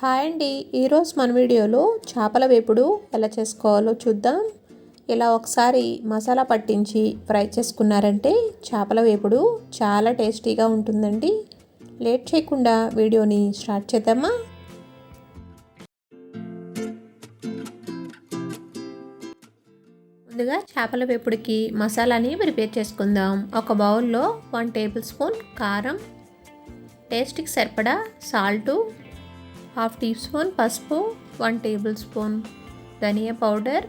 Hi అండి. ఈరోజు మన వీడియోలో చేపల వేపుడు ఎలా చేసుకోవాలో చూద్దాం. ఇలా ఒకసారి మసాలా పట్టించి ఫ్రై చేసుకున్నారంటే చేపల వేపుడు చాలా టేస్టీగా ఉంటుందండి. లేట్ చేయకుండా వీడియోని స్టార్ట్ చేద్దామా? ముందుగా చేపల వేపుడికి మసాలాని ప్రిపేర్ చేసుకుందాం. ఒక బౌల్లో వన్ టేబుల్ స్పూన్ కారం టేస్ట్కి సరిపడా సాల్టు హాఫ్ టీ స్పూన్ పసుపు వన్ టేబుల్ స్పూన్ ధనియా పౌడర్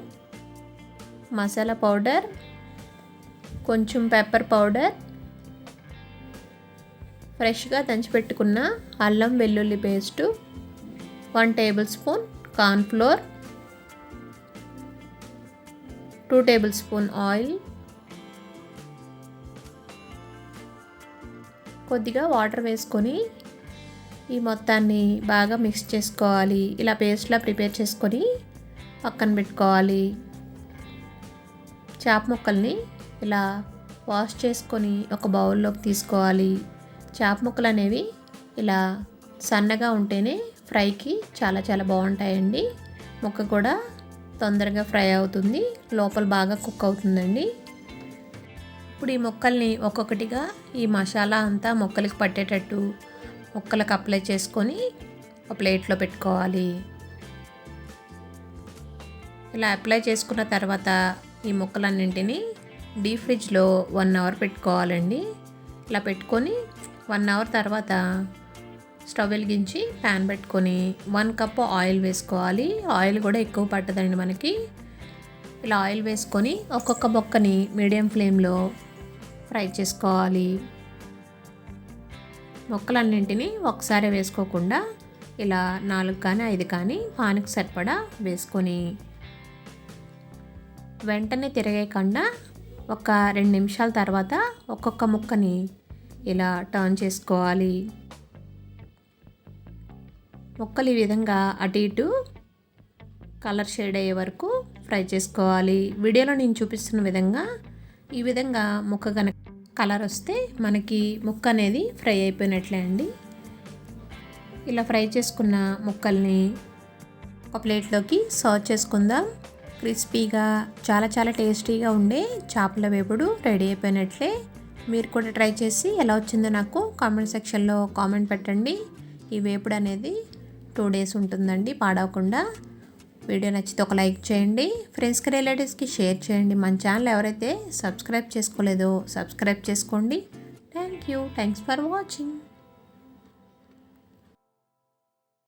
మసాలా పౌడర్ కొంచెం పెప్పర్ పౌడర్. ఫ్రెష్గా దంచిపెట్టుకున్న అల్లం వెల్లుల్లి paste one tablespoon cornflour two tablespoon oil. కొద్దిగా వాటర్ వేసుకొని ఈ మొత్తాన్ని బాగా మిక్స్ చేసుకోవాలి. ఇలా పేస్ట్లా ప్రిపేర్ చేసుకొని పక్కన పెట్టుకోవాలి. చేప ముక్కల్ని ఇలా వాష్ చేసుకొని ఒక బౌల్లోకి తీసుకోవాలి. చేప ముక్కలు అనేవి ఇలా సన్నగా ఉంటేనే ఫ్రైకి చాలా చాలా బాగుంటాయండి. ముక్క కూడా తొందరగా ఫ్రై అవుతుంది. లోపల బాగా కుక్ అవుతుందండి. ఇప్పుడు ఈ మొక్కల్ని ఒక్కొక్కటిగా ఈ మసాలా అంతా మొక్కలకి పట్టేటట్టు ముక్కలకు అప్లై చేసుకొని ఒక ప్లేట్లో పెట్టుకోవాలి. ఇలా అప్లై చేసుకున్న తర్వాత ఈ ముక్కలన్నింటినీ డీప్ ఫ్రిడ్జ్లో వన్ అవర్ పెట్టుకోవాలండి. ఇలా పెట్టుకొని వన్ అవర్ తర్వాత స్టవ్ వెలిగించి ప్యాన్ పెట్టుకొని వన్ కప్ ఆయిల్ వేసుకోవాలి. ఆయిల్ కూడా ఎక్కువ పట్టదండి మనకి. ఇలా ఆయిల్ వేసుకొని ఒక్కొక్క బొక్కని మీడియం ఫ్లేమ్లో ఫ్రై చేసుకోవాలి. మొక్కలన్నింటినీ ఒకసారి వేసుకోకుండా ఇలా నాలుగు కానీ ఐదు కానీ పానికి సరిపడా వేసుకొని వెంటనే తిరగేయకుండా ఒక రెండు నిమిషాల తర్వాత ఒక్కొక్క ముక్కని ఇలా టర్న్ చేసుకోవాలి. ముక్కలు ఈ విధంగా అటు ఇటు కలర్ షేడ్ అయ్యే వరకు ఫ్రై చేసుకోవాలి. వీడియోలో నేను చూపిస్తున్న విధంగా ఈ విధంగా ముక్క కనుక కలర్ వస్తే మనకి ముక్క అనేది ఫ్రై అయిపోయినట్లే అండి. ఇలా ఫ్రై చేసుకున్న ముక్కల్ని ఒక ప్లేట్లోకి సర్వ్ చేసుకుందాం. క్రిస్పీగా చాలా చాలా టేస్టీగా ఉండే చేపల వేపుడు రెడీ అయిపోయినట్లే. మీరు కూడా ట్రై చేసి ఎలా వచ్చిందో నాకు కామెంట్ సెక్షన్లో కామెంట్ పెట్టండి. ఈ వేపుడు అనేది టూ డేస్ ఉంటుందండి పాడవకుండా. వీడియో నచ్చితే ఒక లైక్ చేయండి. ఫ్రెండ్స్కి రిలేటివ్స్కి షేర్ చేయండి. మన ఛానల్ ఎవరైతే సబ్స్క్రైబ్ చేసుకోలేదో సబ్స్క్రైబ్ చేసుకోండి. Thank you thanks for watching